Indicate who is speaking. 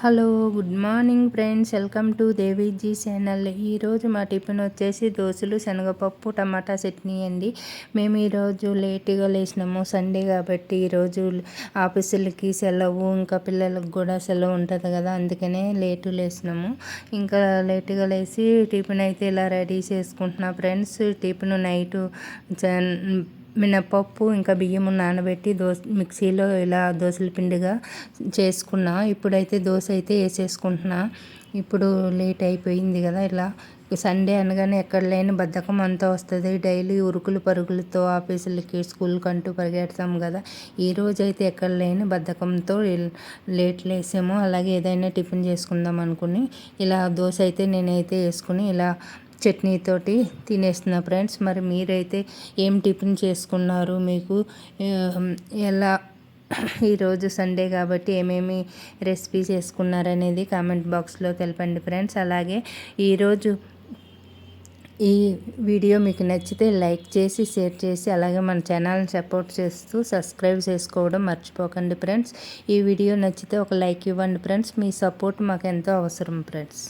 Speaker 1: Hello good morning friends. Welcome to Deviji channel. ఈరోజు మా tiffin వచ్చేసి దోశలు శనగపప్పు టమాటా చట్నీ అండి. మేము ఈరోజు లేట్గా లేచినాము. సండే కాబట్టి ఈరోజు ఆఫీసులకి సెలవు ఇంకా పిల్లలకు కూడా సెలవు ఉంటుంది కదా అందుకనే లేటు లేచినాము. ఇంకా లేటుగా లేచి టిఫిన్ అయితే ఇలా రెడీ చేసుకుంటున్నా ఫ్రెండ్స్. టిఫిన్ నైటు మినపప్పు ఇంకా బియ్యం నానబెట్టి దోశ మిక్సీలో ఇలా దోశల పిండిగా చేసుకున్నా. ఇప్పుడైతే దోశ అయితే వేసేసుకుంటున్నా. ఇప్పుడు లేట్ అయిపోయింది కదా ఇలా సండే అనగానే ఎక్కడ లేని బద్ధకం అంతా వస్తుంది. డైలీ ఉరుకులు పరుగులతో ఆఫీసులకి స్కూల్కి అంటూ పరిగెడతాం కదా. ఈ రోజు అయితే ఎక్కడ లేని బద్ధకంతో లేట్ లేసాము. అలాగే ఏదైనా టిఫిన్ చేసుకుందాం అనుకుని ఇలా దోశ అయితే నేనైతే వేసుకుని ఇలా చట్నీతోటి తినేస్తున్నా ఫ్రెండ్స్. మరి మీరైతే ఏం టిఫిన్ చేసుకున్నారు? మీకు ఎలా ఈరోజు సండే కాబట్టి ఏమేమి రెసిపీ చేసుకున్నారనేది కామెంట్ బాక్స్లో తెలపండి ఫ్రెండ్స్. అలాగే ఈరోజు ఈ వీడియో మీకు నచ్చితే లైక్ చేసి షేర్ చేసి అలాగే మన ఛానల్ని సపోర్ట్ చేస్తూ సబ్స్క్రైబ్ చేసుకోవడం మర్చిపోకండి ఫ్రెండ్స్. ఈ వీడియో నచ్చితే ఒక లైక్ ఇవ్వండి ఫ్రెండ్స్. మీ సపోర్ట్ మాకు ఎంతో అవసరం ఫ్రెండ్స్.